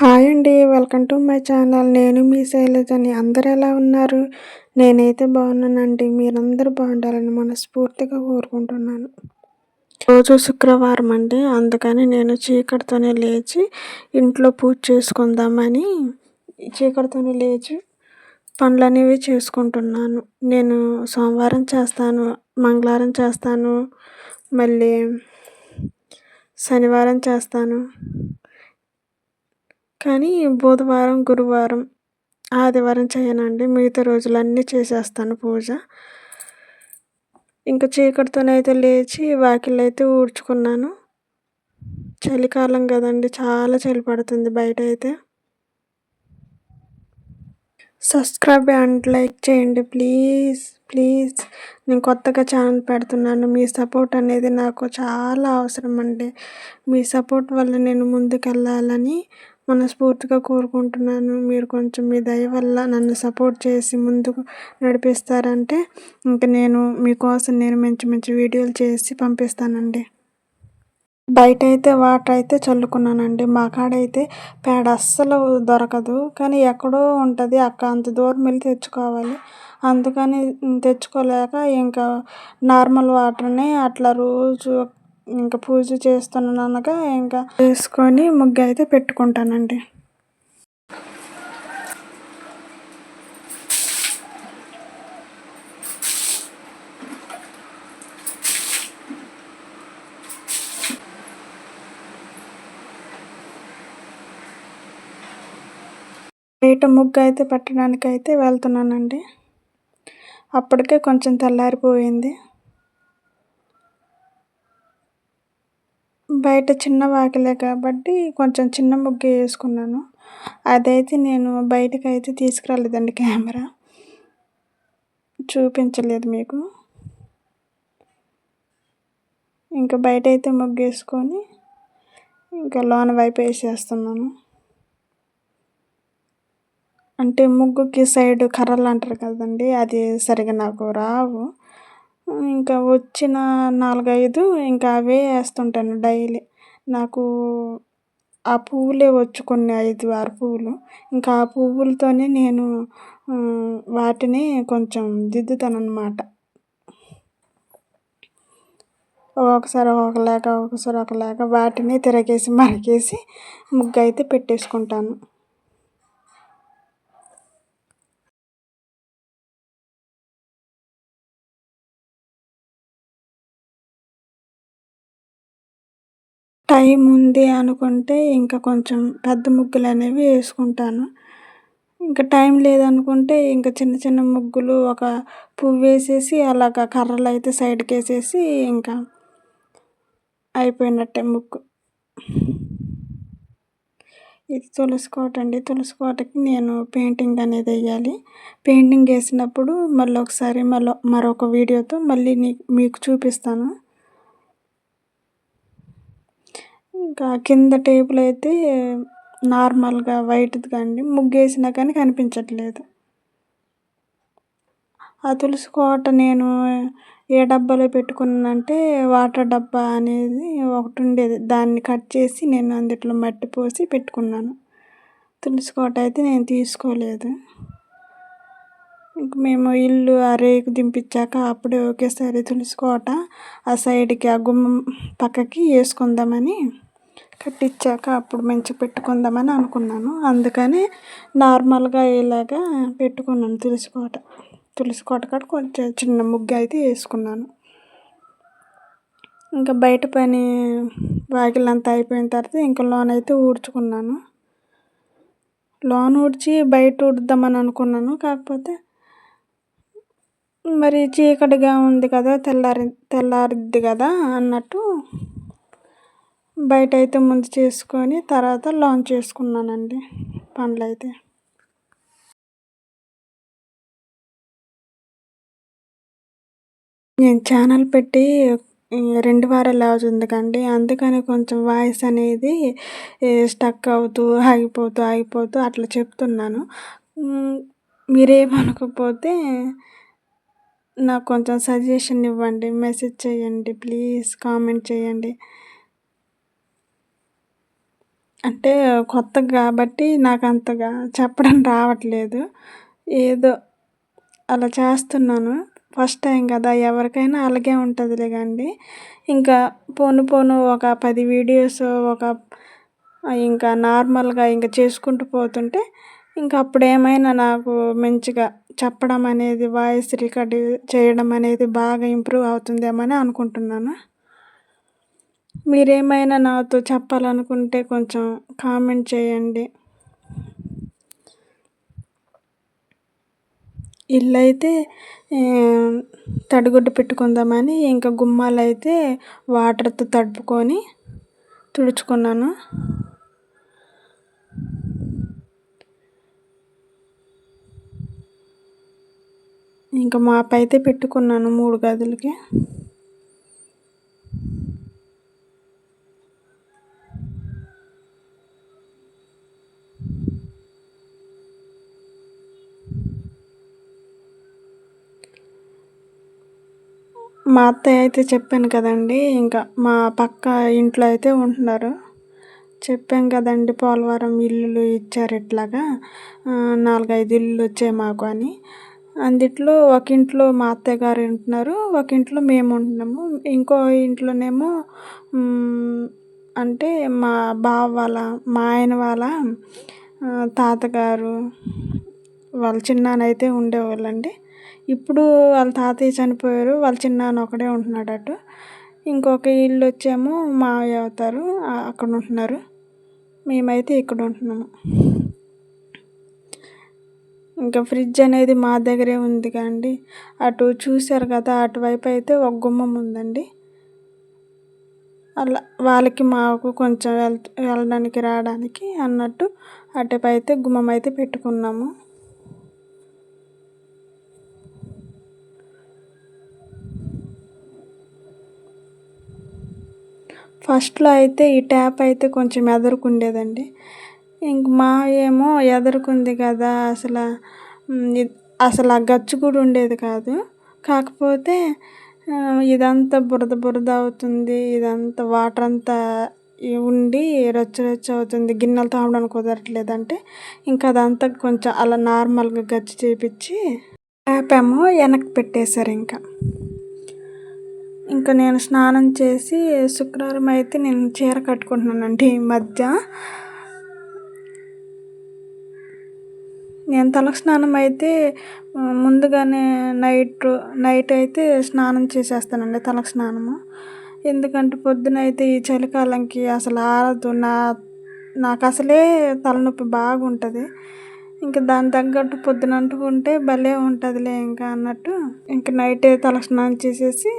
Hi అండి welcome to my channel. నేను మీ శైలజని అందరు ఎలా ఉన్నారు? నేనైతే బాగున్నానండి. మీరందరూ బాగుండాలని మనస్ఫూర్తిగా కోరుకుంటున్నాను. రోజు శుక్రవారం అండి. అందుకని నేను చీకటితోనే లేచి ఇంట్లో పూజ చేసుకుందామని చీకటితోనే లేచి పనులు అనేవి చేసుకుంటున్నాను. నేను సోమవారం చేస్తాను మంగళవారం చేస్తాను మళ్ళీ శనివారం చేస్తాను. కానీ బుధవారం గురువారం ఆదివారం చేయనండి. మిగతా రోజులన్నీ చేసేస్తాను పూజ. ఇంకా చీకటితోనైతే లేచి వాకిళ్ళు అయితే ఊడ్చుకున్నాను. చలికాలం కదండి చాలా చలి పడుతుంది బయట అయితే. సబ్స్క్రైబ్ అండ్ లైక్ చేయండి ప్లీజ్ ప్లీజ్. నేను కొత్తగా ఛానల్ పెడుతున్నాను. మీ సపోర్ట్ అనేది నాకు చాలా అవసరం అండి మీ సపోర్ట్ వల్ల నేను ముందుకెళ్ళాలని మనస్ఫూర్తిగా కోరుకుంటున్నాను. మీరు కొంచెం మీ దయ వల్ల నన్ను సపోర్ట్ చేసి ముందుకు నడిపిస్తారంటే ఇంక నేను మీకోసం నేను మంచి మంచి వీడియోలు చేసి పంపిస్తానండి. బయట అయితే వాటర్ అయితే చల్లుకున్నానండి. మా కాడైతే పేడ అస్సలు దొరకదు. కానీ ఎక్కడో ఉంటుంది. అక్క అంత దూరం వెళ్ళి తెచ్చుకోవాలి. అందుకని తెచ్చుకోలేక ఇంకా నార్మల్ వాటర్ని అట్లా రోజు ఇంకా పూజ చేస్తున్నానగా ఇంకా వేసుకొని ముగ్గు అయితే పెట్టుకుంటానండి. బయట ముగ్గు అయితే పెట్టడానికి అయితే వెళ్తున్నానండి. అప్పటికే కొంచెం తెల్లారిపోయింది. బయట చిన్న వాకిలే కాబట్టి కొంచెం చిన్న ముగ్గు వేసుకున్నాను. అదైతే నేను బయటకు అయితే తీసుకురాలేదండి కెమెరా. చూపించలేదు మీకు. ఇంకా బయట అయితే ముగ్గు వేసుకొని ఇంకా లోన వైపు వేసేస్తున్నాను. అంటే ముగ్గుకి సైడ్ కర్రలు అంటారు కదండి అది సరిగా నాకు రావు. ఇంకా వచ్చిన నాలుగైదు ఇంకా అవే వేస్తుంటాను డైలీ. నాకు ఆ పువ్వులే వచ్చు కొన్ని ఐదు ఆరు పువ్వులు. ఇంకా ఆ పువ్వులతోనే నేను వాటిని కొంచెం దిద్దుతాను అన్నమాట ఒకసారి ఒకలాగా ఒకసారి ఒకలాగా వాటిని తిరగేసి మరకేసి ముగ్గు అయితే పెట్టేసుకుంటాను. టైం ఉంది అనుకుంటే ఇంకా కొంచెం పెద్ద ముగ్గులు అనేవి వేసుకుంటాను. ఇంకా టైం లేదనుకుంటే ఇంకా చిన్న చిన్న ముగ్గులు ఒక పువ్వు వేసేసి అలాగ కర్రలు అయితే సైడ్కి వేసేసి ఇంకా అయిపోయినట్టే ముగ్గు. ఇది తులసి కోట అండి. తులసి కోటకి నేను పెయింటింగ్ అనేది వేయాలి. పెయింటింగ్ వేసినప్పుడు మళ్ళీ ఒకసారి మళ్ళీ మరొక వీడియోతో మళ్ళీ మీకు చూపిస్తాను. ఇంకా కింద టేబుల్ అయితే నార్మల్గా వైట్ది కానీ ముగ్గేసినా కానీ కనిపించట్లేదు. ఆ తులసి కోట నేను ఏ డబ్బాలో పెట్టుకున్నానంటే వాటర్ డబ్బా అనేది ఒకటి ఉండేది. దాన్ని కట్ చేసి నేను అందులో మట్టి పోసి పెట్టుకున్నాను. తులసి కోట అయితే నేను తీసుకోలేదు. ఇంక మేము ఇల్లు ఆ రేకు దింపించాక అప్పుడే ఒకేసారి తులసి కోట ఆ సైడ్కి ఆ గుమ్మం పక్కకి వేసుకుందామని కట్టించాక అప్పుడు మంచిగా పెట్టుకుందామని అనుకున్నాను. అందుకని నార్మల్గా ఇలాగా పెట్టుకున్నాను తులసి కోట తులసి కోట కాడ కొంచెం చిన్న ముగ్గు అయితే వేసుకున్నాను. ఇంకా బయట పని వాకిలంతా అయిపోయిన తర్వాత ఇంకా లోన్ అయితే ఊడ్చుకున్నాను. లోన్ ఊడ్చి బయట ఊడుద్దామని అనుకున్నాను. కాకపోతే మరి చీకటిగా ఉంది కదా తెల్లారి తెల్లారిద్ది కదా అన్నట్టు బయట అయితే ముందు చేసుకొని తర్వాత లాంచ్ చేసుకున్నానండి పండ్లు అయితే నేను ఛానల్ పెట్టి రెండు వారాలు అవుతుంది కండి అందుకని కొంచెం వాయిస్ అనేది స్టక్ అవుతూ ఆగిపోతూ ఆగిపోతూ అట్లా చెప్తున్నాను. మీరేమనుకోపోతే నాకు కొంచెం సజెషన్ ఇవ్వండి. మెసేజ్ చేయండి ప్లీజ్ కామెంట్ చేయండి. అంటే కొత్త కాబట్టి నాకు అంతగా చెప్పడం రావట్లేదు. ఏదో అలా చేస్తున్నాను. ఫస్ట్ టైం కదా ఎవరికైనా అలాగే ఉంటుందిలే కండి ఇంకా పోను పోను ఒక పది వీడియోస్ ఒక ఇంకా నార్మల్గా ఇంకా చేసుకుంటూ పోతుంటే ఇంకా అప్పుడు ఏమైనా నాకు మంచిగా చెప్పడం అనేది వాయిస్ రికార్డ్ చేయడం అనేది బాగా ఇంప్రూవ్ అవుతుందేమో అని అనుకుంటున్నాను. మీరేమైనా నాతో చెప్పాలనుకుంటే కొంచెం కామెంట్ చేయండి. ఇల్లు అయితే తడిగుడ్డ పెట్టుకుందామని ఇంకా గుమ్మాలు అయితే వాటర్తో తడుపుకొని తుడుచుకున్నాను. ఇంకా మాపైతే పెట్టుకున్నాను మూడు గదులకి. మా అత్తయ్య అయితే చెప్పాను కదండి ఇంకా మా పక్క ఇంట్లో అయితే ఉంటున్నారు. చెప్పాం కదండి పోలవరం ఇల్లులు ఇచ్చారు ఇట్లాగా. నాలుగైదు ఇల్లు వచ్చాయి మాకు అని. అందుట్లో ఒక ఇంట్లో మా అత్తయ్య గారు ఉంటున్నారు ఒక ఇంట్లో మేము ఉంటున్నాము. ఇంకో ఇంట్లోనేమో అంటే మా బావ వాళ్ళ మా ఆయన వాళ్ళ తాతగారు వాళ్ళ చిన్నానైతే అయితే ఉండేవాళ్ళండి. ఇప్పుడు వాళ్ళ తాతయ్య చనిపోయారు వాళ్ళ చిన్నాన్న ఒకడే ఉంటున్నాడు అటు. ఇంకొక ఇల్లు వచ్చేమో మావయ్య అవుతారు అక్కడ ఉంటున్నారు. మేమైతే ఇక్కడ ఉంటున్నాము. ఇంకా ఫ్రిడ్జ్ అనేది మా దగ్గరే ఉంది కండి అటు చూశారు కదా అటువైపు అయితే ఒక గుమ్మం ఉందండి. అలా వాళ్ళకి మాకు కొంచెం వెళ్ వెళ్ళడానికి రావడానికి అన్నట్టు అటువైపు అయితే గుమ్మం అయితే పెట్టుకున్నాము. ఫస్ట్లో అయితే ఈ ట్యాప్ అయితే కొంచెం ఎదురుకుండేదండి. ఇంక మా ఏమో ఎదురుకుంది కదా అసలు అసలు ఆ గచ్చు కూడా ఉండేది కాదు. కాకపోతే ఇదంతా బురద బురద అవుతుంది ఇదంతా వాటర్ అంతా ఉండి రొచ్చు రొచ్చు అవుతుంది గిన్నెలు తోమడానికి కుదరట్లేదంటే ఇంకా అదంతా కొంచెం అలా నార్మల్గా గచ్చు చేపించి ట్యాప్ ఏమో వెనక్కి పెట్టేశారు ఇంకా. ఇంకా నేను స్నానం చేసి శుక్రవారం అయితే నేను చీర కట్టుకుంటున్నానండి ఈ మధ్య. నేను తలకు స్నానం అయితే ముందుగానే నైట్ నైట్ అయితే స్నానం చేసేస్తానండి తలకు స్నానము. ఎందుకంటే పొద్దున అయితే ఈ చలికాలంకి అసలు ఆరదు. నా నాకు అసలే తలనొప్పి బాగుంటుంది. ఇంకా దాని తగ్గట్టు పొద్దున అంటుకుంటే భలే ఉంటుందిలే ఇంకా అన్నట్టు. ఇంకా నైటే తల స్నానం చేసేసి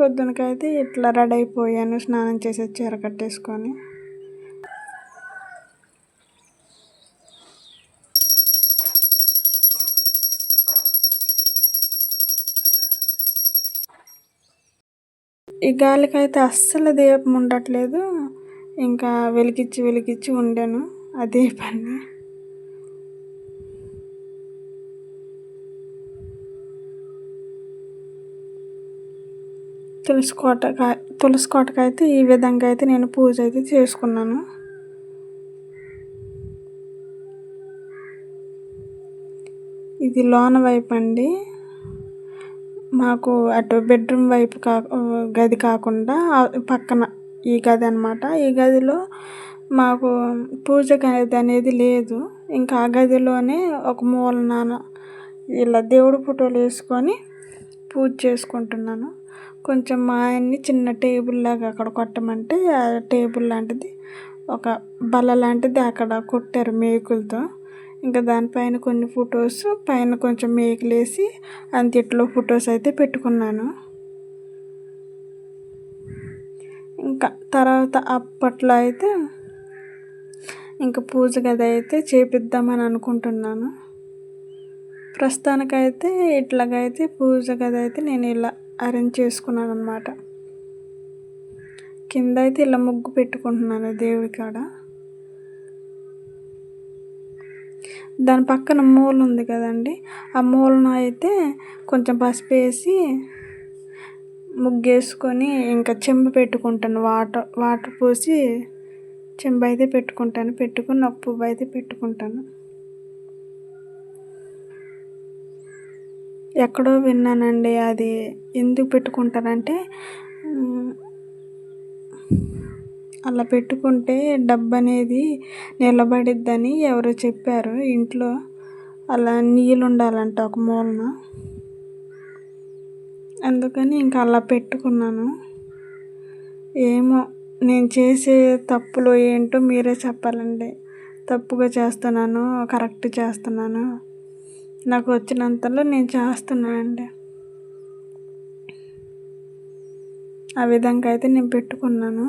పొద్దునకైతే ఇట్లా రెడీ అయిపోయాను స్నానం చేసి చీర కట్టేసుకొని. ఈ గాలికైతే అస్సలు దీపం ఉండట్లేదు. ఇంకా వెలిగించి వెలిగించి ఉండాను. ఆ దీపాన్ని తులసి కోటక తులసి కోటకైతే ఈ విధంగా అయితే నేను పూజ అయితే చేసుకున్నాను. ఇది లోన వైపు అండి మాకు అటు బెడ్రూమ్ వైపు కా గది కాకుండా పక్కన ఈ గది అనమాట ఈ గదిలో మాకు పూజ గది అనేది లేదు. ఇంకా ఆ గదిలోనే ఒక మూల నాన్న ఇలా దేవుడి ఫోటోలు వేసుకొని పూజ చేసుకుంటున్నాను. కొంచెం మా ఆయన్ని చిన్న టేబుల్ లాగా అక్కడ కొట్టమంటే ఆ టేబుల్ లాంటిది ఒక బల్ల లాంటిది అక్కడ కొట్టారు మేకులతో. ఇంకా దానిపైన కొన్ని ఫొటోస్ పైన కొంచెం మేకులు వేసి అంతిట్లో ఫొటోస్ అయితే పెట్టుకున్నాను. ఇంకా తర్వాత అప్పట్లో అయితే ఇంకా పూజ గది అయితే చేపిద్దామని అనుకుంటున్నాను. ప్రస్తుతానికైతే ఇట్లాగైతే పూజ గది అయితే నేను ఇలా అరేంజ్ చేసుకున్నాను అనమాట కింద అయితే ఇలా ముగ్గు పెట్టుకుంటున్నాను దేవుడి కాడ. దాని పక్కన మూల ఉంది కదండి. ఆ మూలన అయితే కొంచెం పసుపు వేసి ముగ్గేసుకొని ఇంకా చెంబు పెట్టుకుంటాను. వాటర్ వాటర్ పోసి చెంబు అయితే పెట్టుకుంటాను. పెట్టుకుని ఒక పువ్వు అయితే పెట్టుకుంటాను. ఎక్కడో విన్నానండి అది ఎందుకు పెట్టుకుంటారంటే అలా పెట్టుకుంటే డబ్బు అనేది నిలబడిద్దని ఎవరో చెప్పారు ఇంట్లో. అలా నీళ్ళు ఉండాలంట ఒక మూలన. అందుకని ఇంకా అలా పెట్టుకున్నాను. ఏమో నేను చేసే తప్పులు ఏంటో మీరే చెప్పాలండి. తప్పుగా చేస్తున్నాను కరెక్ట్ చేస్తున్నాను. నాకు వచ్చినంతలో నేను చేస్తున్నానండి. ఆ విధంగా అయితే నేను పెట్టుకున్నాను.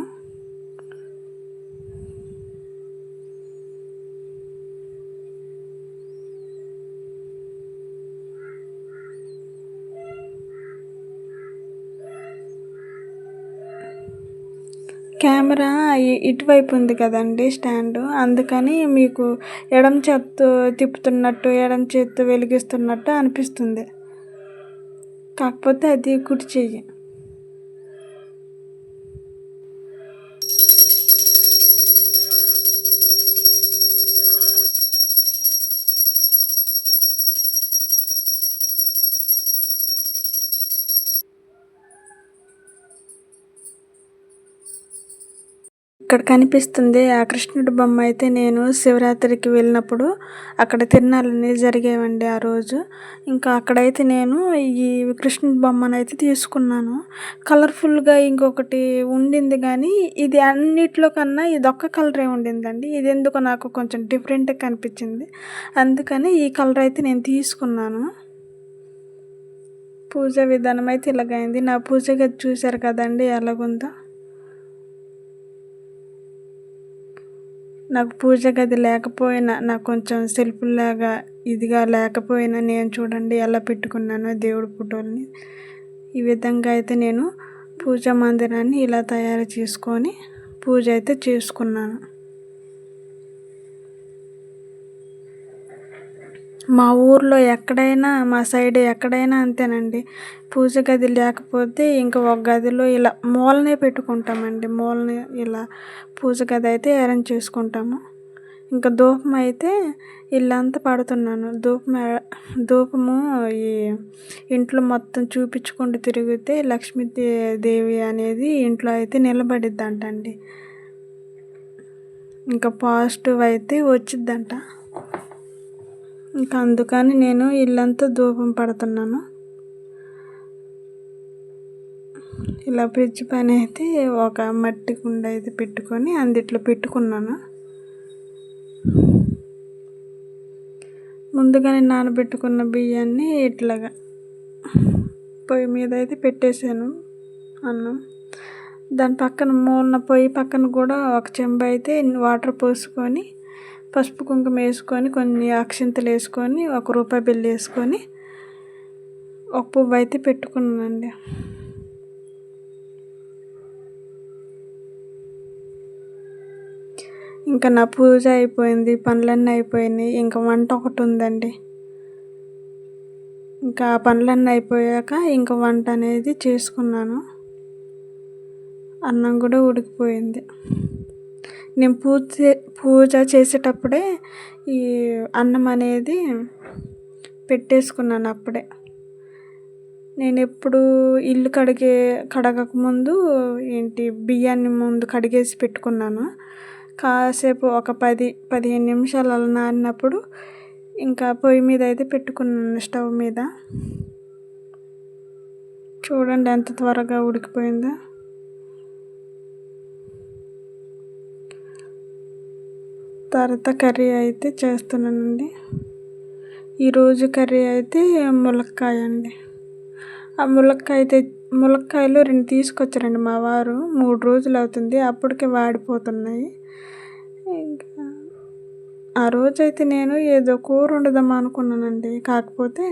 కెమెరా ఇటువైపు ఉంది కదండి స్టాండ్. అందుకని మీకు ఎడమ చేత్తో తిప్పుతున్నట్టు ఎడమ చేత్తో వెలిగిస్తున్నట్టు అనిపిస్తుంది. కాకపోతే అది కుడి చెయ్యి. ఇక్కడ కనిపిస్తుంది ఆ కృష్ణుడి బొమ్మ అయితే నేను శివరాత్రికి వెళ్ళినప్పుడు అక్కడ తిరణాలన్నీ జరిగేవండి ఆ రోజు. ఇంకా అక్కడైతే నేను ఈ కృష్ణుడి బొమ్మను అయితే తీసుకున్నాను. కలర్ఫుల్గా ఇంకొకటి ఉండింది కానీ ఇది అన్నిట్లో కన్నా ఇది ఒక్క కలరే ఉండిందండి. ఇది ఎందుకు నాకు కొంచెం డిఫరెంట్గా కనిపించింది. అందుకని ఈ కలర్ అయితే నేను తీసుకున్నాను. పూజ విధానం అయితే ఇలాగైంది. నా పూజ గది చూశారు కదండి ఎలాగుందో. నాకు పూజ గది లేకపోయినా నాకు కొంచెం సెల్ఫ్లాగా ఇదిగా లేకపోయినా నేను చూడండి ఎలా పెట్టుకున్నానో దేవుడి ఫోటోల్ని. ఈ విధంగా అయితే నేను పూజా మందిరాన్ని ఇలా తయారు చేసుకొని పూజ అయితే చేసుకున్నాను. మా ఊర్లో ఎక్కడైనా మా సైడ్ ఎక్కడైనా అంతేనండి. పూజ గది లేకపోతే ఇంకా ఒక గదిలో ఇలా మూలనే పెట్టుకుంటామండి. మూలనే ఇలా పూజ గది అయితే అరేంజ్ చేసుకుంటాము. ఇంకా ధూపం అయితే ఇల్లంతా పడుతున్నాను. ధూపం ధూపము ఈ ఇంట్లో మొత్తం చూపించుకుంటూ తిరిగితే లక్ష్మీ దేవి అనేది ఇంట్లో అయితే నిలబడిద్దంటండి. ఇంకా పాజిటివ్ అయితే వచ్చిద్దంట. ఇంకా అందుకని నేను ఇల్లంతా ధూపం పడుతున్నాను. ఇలా ఫ్రిడ్జ్ పైన అయితే ఒక మట్టి కుండ అయితే పెట్టుకొని అందిట్లో పెట్టుకున్నాను. ముందుగానే నానబెట్టుకున్న బియ్యాన్ని ఇట్లాగా పొయ్యి మీద అయితే పెట్టేశాను అన్నం. దాని పక్కన మూలన పొయ్యి పక్కన కూడా ఒక చెంబు అయితే వాటర్ పోసుకొని పసుపు కుంకుమ వేసుకొని కొన్ని అక్షింతలు వేసుకొని ఒక రూపాయి బిల్లు వేసుకొని ఒక పువ్వు అయితే పెట్టుకున్నానండి. ఇంకా నా పూజ అయిపోయింది పనులన్నీ అయిపోయినాయి. ఇంకా వంట ఒకటి ఉందండి. ఇంకా ఆ పనులన్నీ అయిపోయాక ఇంకా వంట అనేది చేసుకున్నాను. అన్నం కూడా ఉడికిపోయింది. నేను పూజ పూజ చేసేటప్పుడే ఈ అన్నం అనేది పెట్టేసుకున్నాను అప్పుడే. నేను ఎప్పుడు ఇల్లు కడిగే కడగక ముందు ఏంటి బియ్యాన్ని ముందు కడిగేసి పెట్టుకున్నాను. కాసేపు ఒక పది పదిహేను నిమిషాలు అలా నానినప్పుడు ఇంకా పొయ్యి మీద అయితే పెట్టుకున్నాను స్టవ్ మీద. చూడండి ఎంత త్వరగా ఉడికిపోయిందో. తర్వాత కర్రీ అయితే చేస్తున్నానండి. ఈరోజు కర్రీ అయితే ములక్కాయ అండి. ఆ ములక్కాయ అయితే ములక్కాయలు రెండు తీసుకొచ్చారండి మా వారు. మూడు రోజులు అవుతుంది అప్పటికే వాడిపోతున్నాయి. ఇంకా ఆ రోజైతే నేను ఏదో కూర వండుదాం అనుకున్నానండి. కాకపోతే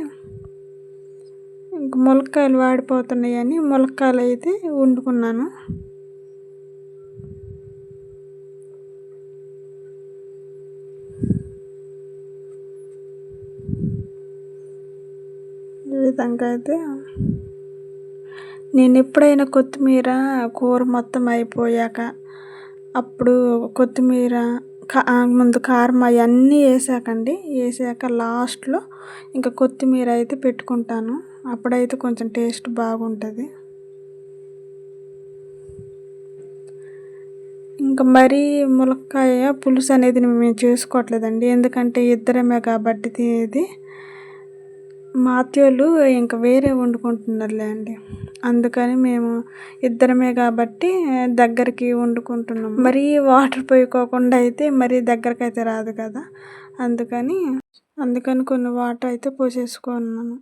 ఇంక ములక్కాయలు వాడిపోతున్నాయి అని ములక్కాయలు అయితే వండుకున్నాను. ఈ విధంగా అయితే నేను ఎప్పుడైనా కొత్తిమీర కూర మొత్తం అయిపోయాక అప్పుడు కొత్తిమీర కా ముందు కారం అవన్నీ వేసాకండి. వేసాక లాస్ట్లో ఇంకా కొత్తిమీర అయితే పెట్టుకుంటాను. అప్పుడైతే కొంచెం టేస్ట్ బాగుంటుంది. ఇంకా మరీ ములక్కాయ పులుసు అనేది మేము చేసుకోవట్లేదండి. ఎందుకంటే ఇద్దరమే కాబట్టి తినేది మా అత్తయ్యోళ్ళు ఇంకా వేరే వండుకుంటున్నారులే అండి. అందుకని మేము ఇద్దరమే కాబట్టి దగ్గరికి వండుకుంటున్నాం. మరీ వాటర్ పోయికోకుండా అయితే మరీ దగ్గరికి అయితే రాదు కదా. అందుకని అందుకని కొన్ని వాటర్ అయితే పోసేసుకున్నాను.